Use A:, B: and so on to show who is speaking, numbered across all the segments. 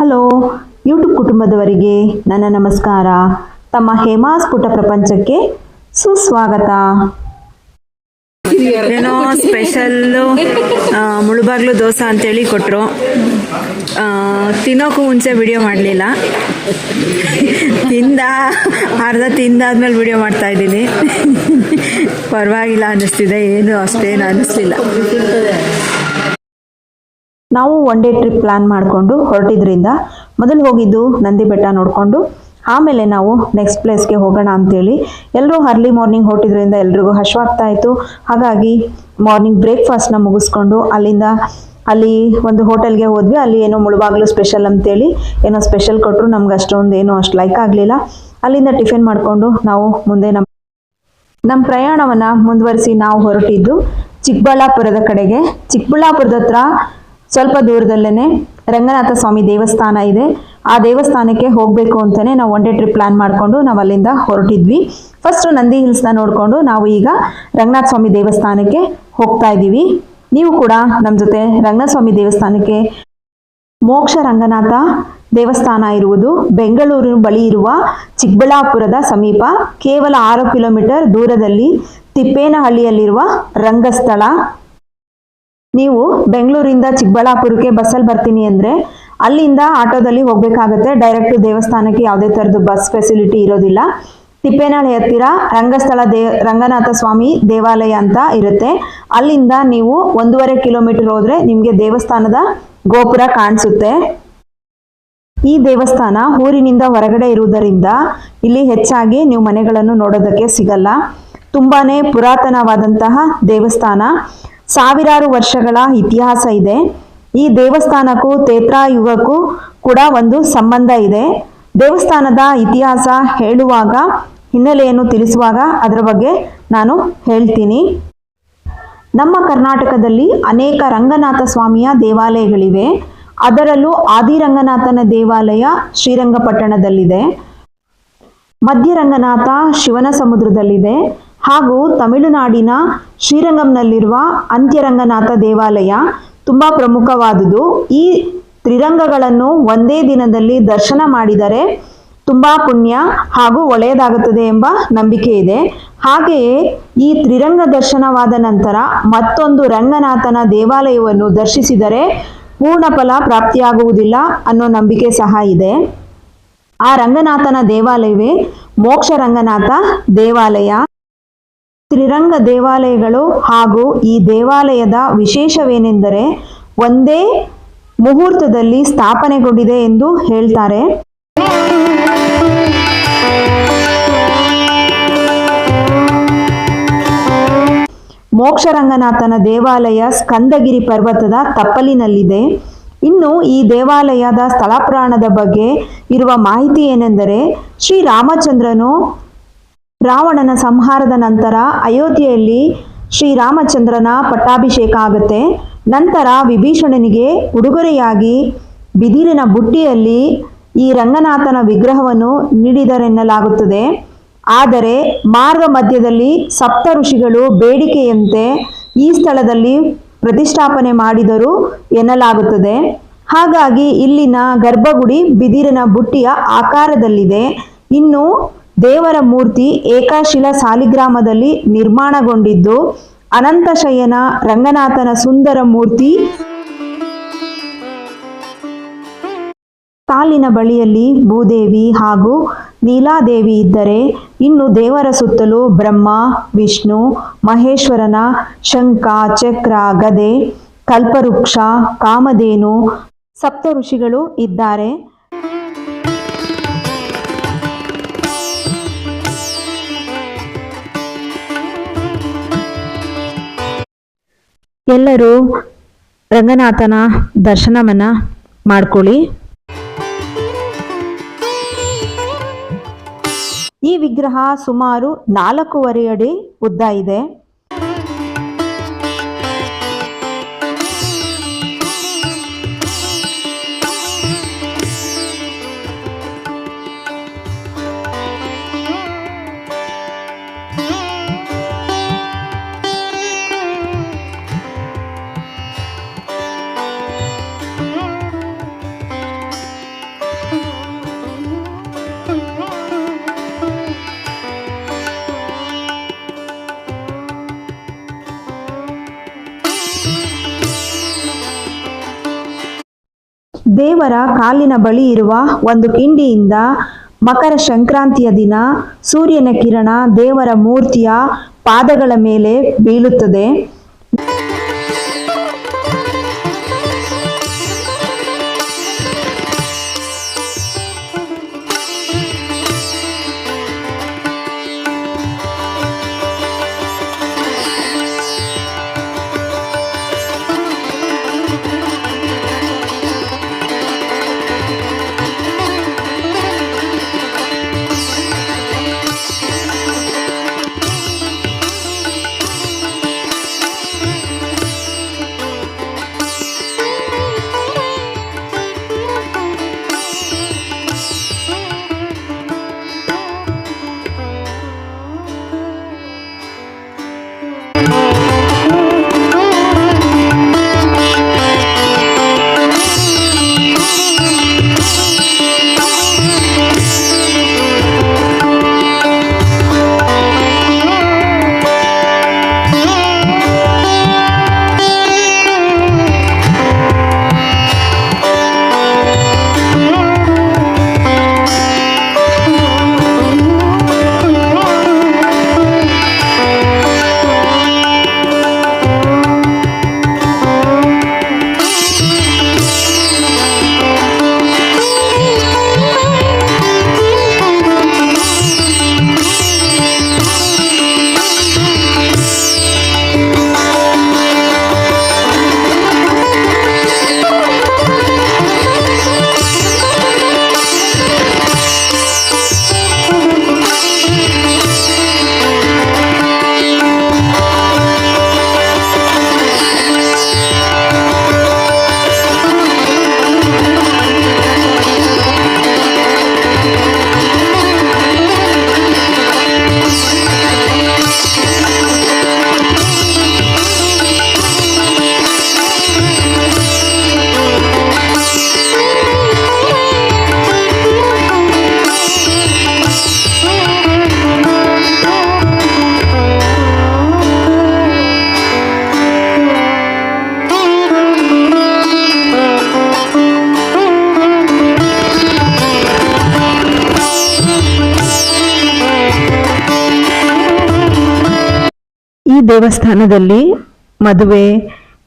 A: Hello YouTube ಕುಟುಂಬದವರಿಗೆ ನನ್ನ ನಮಸ್ಕಾರ. ತಮ್ಮ ಹೇಮಾಸ್ ಪುಟ ಪ್ರಪಂಚಕ್ಕೆ ಸುಸ್ವಾಗತ. ಏನೋ ಸ್ಪೆಷಲ್ಲು ಮುಳುಬಾಗ್ಲು ದೋಸೆ ಅಂತೇಳಿ ಕೊಟ್ಟರು ತಿನ್ನೋಕ್ಕೂ ಮುಂಚೆ ವಿಡಿಯೋ ಮಾಡಲಿಲ್ಲ. ತಿಂದ, ಅರ್ಧ ತಿಂದಾದ್ಮೇಲೆ ವಿಡಿಯೋ ಮಾಡ್ತಾ ಇದ್ದೀನಿ. ಪರವಾಗಿಲ್ಲ ಅನ್ನಿಸ್ತಿದೆ, ಏನು ಅಷ್ಟೇನು ಅನ್ನಿಸ್ಲಿಲ್ಲ. ನಾವು ಒನ್ ಡೇ ಟ್ರಿಪ್ ಪ್ಲಾನ್ ಮಾಡಿಕೊಂಡು ಹೊರಟಿದ್ರಿಂದ ಮೊದಲು ಹೋಗಿದ್ದು ನಂದಿ ಬೆಟ್ಟ ನೋಡಿಕೊಂಡು, ಆಮೇಲೆ ನಾವು ನೆಕ್ಸ್ಟ್ ಪ್ಲೇಸ್ಗೆ ಹೋಗೋಣ ಅಂತೇಳಿ ಎಲ್ಲರೂ ಅರ್ಲಿ ಮಾರ್ನಿಂಗ್ ಹೊರಟಿದ್ರಿಂದ ಎಲ್ರಿಗೂ ಹಶ್ವಾಗ್ತಾ ಇತ್ತು ಹಾಗಾಗಿ ಮಾರ್ನಿಂಗ್ ಬ್ರೇಕ್ಫಾಸ್ಟ್ನ ಮುಗಿಸ್ಕೊಂಡು ಅಲ್ಲಿಂದ ಅಲ್ಲಿ ಒಂದು ಹೋಟೆಲ್ಗೆ ಹೋದ್ವಿ. ಅಲ್ಲಿ ಏನೋ ಮುಳುಬಾಗ್ಲು ಸ್ಪೆಷಲ್ ಅಂತೇಳಿ ಏನೋ ಸ್ಪೆಷಲ್ ಕೊಟ್ಟರು ನಮ್ಗೆ ಅಷ್ಟೊಂದು ಏನೋ ಅಷ್ಟು ಲೈಕ್ ಆಗಲಿಲ್ಲ. ಅಲ್ಲಿಂದ ಟಿಫಿನ್ ಮಾಡಿಕೊಂಡು ನಾವು ಮುಂದೆ ನಮ್ಮ ನಮ್ಮ ಪ್ರಯಾಣವನ್ನು ಮುಂದುವರಿಸಿ ನಾವು ಹೊರಟಿದ್ದು ಚಿಕ್ಕಬಳ್ಳಾಪುರದ ಕಡೆಗೆ. ಚಿಕ್ಕಬಳ್ಳಾಪುರದ ಹತ್ರ ಸ್ವಲ್ಪ ದೂರದಲ್ಲೇ ರಂಗನಾಥ ಸ್ವಾಮಿ ದೇವಸ್ಥಾನ ಇದೆ. ಆ ದೇವಸ್ಥಾನಕ್ಕೆ ಹೋಗಬೇಕು ಅಂತಲೇ ನಾವು ಒನ್ ಡೇ ಟ್ರಿಪ್ ಪ್ಲ್ಯಾನ್ ಮಾಡಿಕೊಂಡು ನಾವು ಅಲ್ಲಿಂದ ಹೊರಟಿದ್ವಿ. ಫಸ್ಟು ನಂದಿ ಹಿಲ್ಸ್ನ ನೋಡಿಕೊಂಡು ನಾವು ಈಗ ರಂಗನಾಥ ಸ್ವಾಮಿ ದೇವಸ್ಥಾನಕ್ಕೆ ಹೋಗ್ತಾ ಇದ್ದೀವಿ. ನೀವು ಕೂಡ ನಮ್ಮ ಜೊತೆ ರಂಗನಾಥ ಸ್ವಾಮಿ ದೇವಸ್ಥಾನಕ್ಕೆ ಮೋಕ್ಷ ರಂಗನಾಥ ದೇವಸ್ಥಾನ ಇರುವುದು ಬೆಂಗಳೂರಿನ ಬಳಿ ಇರುವ ಚಿಕ್ಕಬಳ್ಳಾಪುರದ ಸಮೀಪ. ಕೇವಲ ಆರು ಕಿಲೋಮೀಟರ್ ದೂರದಲ್ಲಿ ತಿಪ್ಪೇನಹಳ್ಳಿಯಲ್ಲಿರುವ ರಂಗಸ್ಥಳ. ನೀವು ಬೆಂಗಳೂರಿಂದ ಚಿಕ್ಕಬಳ್ಳಾಪುರಕ್ಕೆ ಬಸ್ಸಲ್ಲಿ ಬರ್ತೀನಿ ಅಂದರೆ ಅಲ್ಲಿಂದ ಆಟೋದಲ್ಲಿ ಹೋಗಬೇಕಾಗತ್ತೆ. ಡೈರೆಕ್ಟ್ ದೇವಸ್ಥಾನಕ್ಕೆ ಯಾವುದೇ ಥರದ್ದು ಬಸ್ ಫೆಸಿಲಿಟಿ ಇರೋದಿಲ್ಲ. ತಿಪ್ಪೇನಾಳೆ ಹತ್ತಿರ ರಂಗಸ್ಥಳ ದೇ, ರಂಗನಾಥ ಸ್ವಾಮಿ ದೇವಾಲಯ ಅಂತ ಇರುತ್ತೆ. ಅಲ್ಲಿಂದ ನೀವು ಒಂದೂವರೆ ಕಿಲೋಮೀಟರ್ ಹೋದರೆ ನಿಮಗೆ ದೇವಸ್ಥಾನದ ಗೋಪುರ ಕಾಣಿಸುತ್ತೆ. ಈ ದೇವಸ್ಥಾನ ಊರಿನಿಂದ ಹೊರಗಡೆ ಇರುವುದರಿಂದ ಇಲ್ಲಿ ಹೆಚ್ಚಾಗಿ ನೀವು ಮನೆಗಳನ್ನು ನೋಡೋದಕ್ಕೆ ಸಿಗಲ್ಲ. ತುಂಬಾನೇ ಪುರಾತನವಾದಂತಹ ದೇವಸ್ಥಾನ. ಸಾವಿರಾರು ವರ್ಷಗಳ ಇತಿಹಾಸ ಇದೆ. ಈ ದೇವಸ್ಥಾನಕ್ಕೂ ತೇತ್ರಾಯುಗಕ್ಕೂ ಕೂಡ ಒಂದು ಸಂಬಂಧ ಇದೆ. ದೇವಸ್ಥಾನದ ಇತಿಹಾಸ ಹೇಳುವಾಗ, ಹಿನ್ನೆಲೆಯನ್ನು ತಿಳಿಸುವಾಗ ಅದರ ಬಗ್ಗೆ ನಾನು ಹೇಳ್ತೀನಿ. ನಮ್ಮ ಕರ್ನಾಟಕದಲ್ಲಿ ಅನೇಕ ರಂಗನಾಥ ಸ್ವಾಮಿಯ ದೇವಾಲಯಗಳಿವೆ. ಅದರಲ್ಲೂ ಆದಿರಂಗನಾಥನ ದೇವಾಲಯ ಶ್ರೀರಂಗಪಟ್ಟಣದಲ್ಲಿದೆ. ಮಧ್ಯರಂಗನಾಥ ಶಿವನ ಸಮುದ್ರದಲ್ಲಿದೆ. ಹಾಗೂ ತಮಿಳುನಾಡಿನ ಶ್ರೀರಂಗಂನಲ್ಲಿರುವ ಅಂತ್ಯರಂಗನಾಥ ದೇವಾಲಯ ತುಂಬ ಪ್ರಮುಖವಾದುದು. ಈ ತ್ರಿರಂಗಗಳನ್ನು ಒಂದೇ ದಿನದಲ್ಲಿ ದರ್ಶನ ಮಾಡಿದರೆ ತುಂಬ ಪುಣ್ಯ ಹಾಗೂ ಒಳ್ಳೆಯದಾಗುತ್ತದೆ ಎಂಬ ನಂಬಿಕೆ ಇದೆ. ಹಾಗೆಯೇ ಈ ತ್ರಿರಂಗ ದರ್ಶನವಾದ ನಂತರ ಮತ್ತೊಂದು ರಂಗನಾಥನ ದೇವಾಲಯವನ್ನು ದರ್ಶಿಸಿದರೆ ಪೂರ್ಣ ಫಲ ಪ್ರಾಪ್ತಿಯಾಗುವುದಿಲ್ಲ ಅನ್ನೋ ನಂಬಿಕೆ ಸಹ ಇದೆ. ಆ ರಂಗನಾಥನ ದೇವಾಲಯವೇ ಮೋಕ್ಷ ರಂಗನಾಥ ದೇವಾಲಯ. ತ್ರಿರಂಗ ದೇವಾಲಯಗಳು ಹಾಗೂ ಈ ದೇವಾಲಯದ ವಿಶೇಷವೇನೆಂದರೆ ಒಂದೇ ಮುಹೂರ್ತದಲ್ಲಿ ಸ್ಥಾಪನೆಗೊಂಡಿದೆ ಎಂದು ಹೇಳ್ತಾರೆ. ಮೋಕ್ಷರಂಗನಾಥನ ದೇವಾಲಯ ಸ್ಕಂದಗಿರಿ ಪರ್ವತದ ತಪ್ಪಲಿನಲ್ಲಿದೆ. ಇನ್ನು ಈ ದೇವಾಲಯದ ಸ್ಥಳಪುರಾಣದ ಬಗ್ಗೆ ಇರುವ ಮಾಹಿತಿ ಏನೆಂದರೆ ಶ್ರೀರಾಮಚಂದ್ರನು ರಾವಣನ ಸಂಹಾರದ ನಂತರ ಅಯೋಧ್ಯೆಯಲ್ಲಿ ಶ್ರೀರಾಮಚಂದ್ರನ ಪಟ್ಟಾಭಿಷೇಕ ಆಗುತ್ತೆ. ನಂತರ ವಿಭೀಷಣನಿಗೆ ಉಡುಗೊರೆಯಾಗಿ ಬಿದಿರಿನ ಬುಟ್ಟಿಯಲ್ಲಿ ಈ ರಂಗನಾಥನ ವಿಗ್ರಹವನ್ನು ನೀಡಿದರೆನ್ನಲಾಗುತ್ತದೆ. ಆದರೆ ಮಾರ್ಗ ಮಧ್ಯದಲ್ಲಿ ಸಪ್ತ ಋಷಿಗಳು ಬೇಡಿಕೆಯಂತೆ ಈ ಸ್ಥಳದಲ್ಲಿ ಪ್ರತಿಷ್ಠಾಪನೆ ಮಾಡಿದರು ಎನ್ನಲಾಗುತ್ತದೆ. ಹಾಗಾಗಿ ಇಲ್ಲಿನ ಗರ್ಭಗುಡಿ ಬಿದಿರಿನ ಬುಟ್ಟಿಯ ಆಕಾರದಲ್ಲಿದೆ. ಇನ್ನು ದೇವರ ಮೂರ್ತಿ ಏಕಾಶಿಲ ಸಾಲಿಗ್ರಾಮದಲ್ಲಿ ನಿರ್ಮಾಣಗೊಂಡಿದ್ದು, ಅನಂತಶಯನ ರಂಗನಾಥನ ಸುಂದರ ಮೂರ್ತಿ ಕಾಲಿನ ಬಳಿಯಲ್ಲಿ ಭೂದೇವಿ ಹಾಗೂ ನೀಲಾದೇವಿ ಇದ್ದರೆ, ಇನ್ನು ದೇವರ ಸುತ್ತಲೂ ಬ್ರಹ್ಮ, ವಿಷ್ಣು, ಮಹೇಶ್ವರನ ಶಂಖ, ಚಕ್ರ, ಗದೆ, ಕಲ್ಪವೃಕ್ಷ, ಕಾಮಧೇನು ಸಪ್ತ ಋಷಿಗಳು ಇದ್ದಾರೆ. ಎಲ್ಲರೂ ರಂಗನಾಥನ ದರ್ಶನವನ್ನ ಮಾಡ್ಕೊಳ್ಳಿ. ಈ ವಿಗ್ರಹ ಸುಮಾರು ನಾಲ್ಕೂವರೆ ಅಡಿ ಉದ್ದ ಇದೆ. ದೇವರ ಕಾಲಿನ ಬಳಿ ಇರುವ ಒಂದು ಕಿಂಡಿಯಿಂದ ಮಕರ ಸಂಕ್ರಾಂತಿಯ ದಿನ ಸೂರ್ಯನ ಕಿರಣ ದೇವರ ಮೂರ್ತಿಯ ಪಾದಗಳ ಮೇಲೆ ಬೀಳುತ್ತದೆ. ದೇವಸ್ಥಾನದಲ್ಲಿ ಮದುವೆ,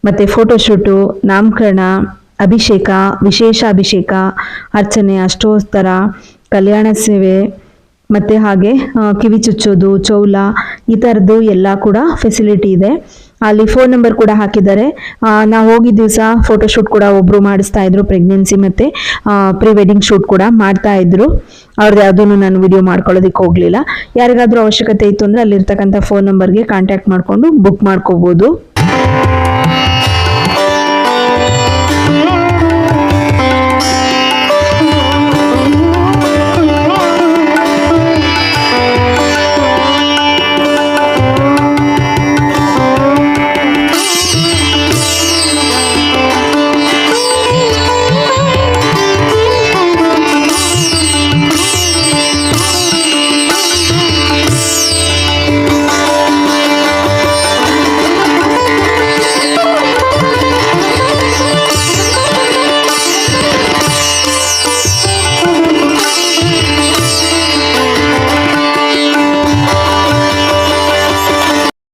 A: ಮತ್ತು ಫೋಟೋಶೂಟು ನಾಮಕರಣ, ಅಭಿಷೇಕ ವಿಶೇಷ ಅಭಿಷೇಕ ಅರ್ಚನೆ, ಅಷ್ಟೋತ್ತರ, ಕಲ್ಯಾಣ ಸೇವೆ, ಮತ್ತು ಹಾಗೆ ಕಿವಿ ಚುಚ್ಚೋದು, ಚೌಲ, ಈ ಥರದ್ದು ಎಲ್ಲ ಕೂಡ ಫೆಸಿಲಿಟಿ ಇದೆ. ಅಲ್ಲಿ ಫೋನ್ ನಂಬರ್ ಕೂಡ ಹಾಕಿದ್ದಾರೆ. ನಾವು ಹೋಗಿದ್ದ ದಿವಸ ಫೋಟೋಶೂಟ್ ಕೂಡ ಒಬ್ಬರು ಮಾಡಿಸ್ತಾ ಇದ್ರು ಪ್ರೆಗ್ನೆನ್ಸಿ ಮತ್ತು ಪ್ರೀ ವೆಡ್ಡಿಂಗ್ ಶೂಟ್ ಕೂಡ ಮಾಡ್ತಾ ಇದ್ರು. ಅವ್ರದ್ದು ಯಾವುದನ್ನು ನಾನು ವಿಡಿಯೋ ಮಾಡ್ಕೊಳ್ಳೋದಕ್ಕೆ ಹೋಗಲಿಲ್ಲ. ಯಾರಿಗಾದರೂ ಅವಶ್ಯಕತೆ ಇತ್ತು ಅಂದರೆ ಅಲ್ಲಿರ್ತಕ್ಕಂಥ ಫೋನ್ ನಂಬರ್ಗೆ ಕಾಂಟ್ಯಾಕ್ಟ್ ಮಾಡಿಕೊಂಡು ಬುಕ್ ಮಾಡ್ಕೋಬೋದು.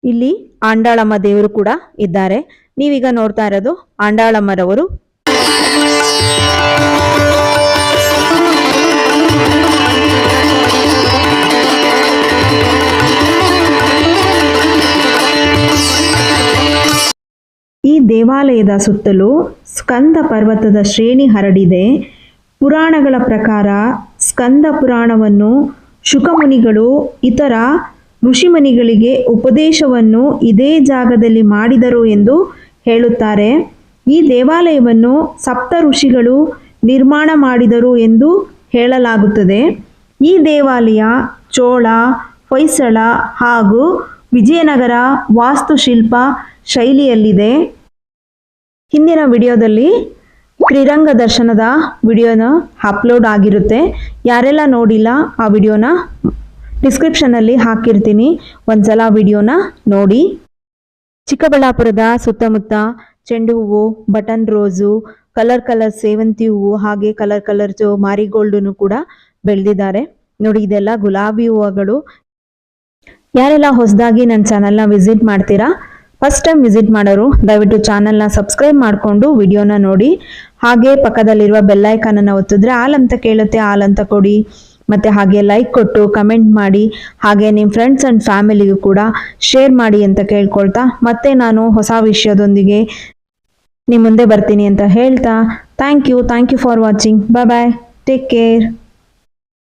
A: ಇಲ್ಲಿ ಆಂಡಾಳಮ್ಮ ದೇವರು ಕೂಡ ಇದ್ದಾರೆ. ನೀವೀಗ ನೋಡ್ತಾ ಇರೋದು ಆಂಡಾಳಮ್ಮರವರು. ಈ ದೇವಾಲಯದ ಸುತ್ತಲೂ ಸ್ಕಂದ ಪರ್ವತದ ಶ್ರೇಣಿ ಹರಡಿದೆ. ಪುರಾಣಗಳ ಪ್ರಕಾರ ಸ್ಕಂದ ಪುರಾಣವನ್ನು ಶುಕಮುನಿಗಳು ಇತರ ಋಷಿಮುನಿಗಳಿಗೆ ಉಪದೇಶವನ್ನು ಇದೇ ಜಾಗದಲ್ಲಿ ಮಾಡಿದರು ಎಂದು ಹೇಳುತ್ತಾರೆ. ಈ ದೇವಾಲಯವನ್ನು ಸಪ್ತ ಋಷಿಗಳು ನಿರ್ಮಾಣ ಮಾಡಿದರು ಎಂದು ಹೇಳಲಾಗುತ್ತದೆ. ಈ ದೇವಾಲಯ ಚೋಳ, ಹೊಯ್ಸಳ ಹಾಗೂ ವಿಜಯನಗರ ವಾಸ್ತುಶಿಲ್ಪ ಶೈಲಿಯಲ್ಲಿದೆ. ಹಿಂದಿನ ವಿಡಿಯೋದಲ್ಲಿ ತ್ರಿರಂಗ ದರ್ಶನದ ವಿಡಿಯೋನ ಅಪ್ಲೋಡ್ ಆಗಿರುತ್ತೆ. ಯಾರೆಲ್ಲ ನೋಡಿಲ್ಲ ಆ ವಿಡಿಯೋನ ಡಿಸ್ಕ್ರಿಪ್ಷನಲ್ಲಿ ಹಾಕಿರ್ತೀನಿ. ಒಂದ್ಸಲ ವಿಡಿಯೋನ ನೋಡಿ. ಚಿಕ್ಕಬಳ್ಳಾಪುರದ ಸುತ್ತಮುತ್ತ ಚೆಂಡು ಹೂವು, ಬಟನ್ ರೋಸು, ಕಲರ್ ಕಲರ್ ಸೇವಂತಿ ಹೂವು, ಹಾಗೆ ಕಲರ್ ಕಲರ್ ಮಾರಿಗೋಲ್ಡನ್ನು ಕೂಡ ಬೆಳೆದಿದ್ದಾರೆ. ನೋಡಿ, ಇದೆಲ್ಲ ಗುಲಾಬಿ ಹೂವುಗಳು. ಯಾರೆಲ್ಲ ಹೊಸದಾಗಿ ನನ್ನ ಚಾನಲ್ನ ವಿಸಿಟ್ ಮಾಡ್ತೀರಾ, ಫಸ್ಟ್ ಟೈಮ್ ವಿಸಿಟ್ ಮಾಡೋರು, ದಯವಿಟ್ಟು ಚಾನಲ್ನ ಸಬ್ಸ್ಕ್ರೈಬ್ ಮಾಡಿಕೊಂಡು ವಿಡಿಯೋನ ನೋಡಿ. ಹಾಗೆ ಪಕ್ಕದಲ್ಲಿರುವ ಬೆಲ್ಲೈಕನನ್ನು ಒತ್ತಿದ್ರೆ ಆಲ್ ಅಂತ ಕೇಳುತ್ತೆ, ಆಲ್ ಅಂತ ಕೊಡಿ. ಮತ್ತು ಹಾಗೆ ಲೈಕ್ ಕೊಟ್ಟು ಕಮೆಂಟ್ ಮಾಡಿ, ಹಾಗೆ ನಿಮ್ಮ ಫ್ರೆಂಡ್ಸ್ ಆ್ಯಂಡ್ ಫ್ಯಾಮಿಲಿಗೂ ಕೂಡ ಶೇರ್ ಮಾಡಿ ಅಂತ ಕೇಳ್ಕೊಳ್ತಾ, ಮತ್ತೆ ನಾನು ಹೊಸ ವಿಷಯದೊಂದಿಗೆ ನಿಮ್ಮ ಮುಂದೆ ಬರ್ತೀನಿ ಅಂತ ಹೇಳ್ತಾ thank you thank you for watching bye bye take care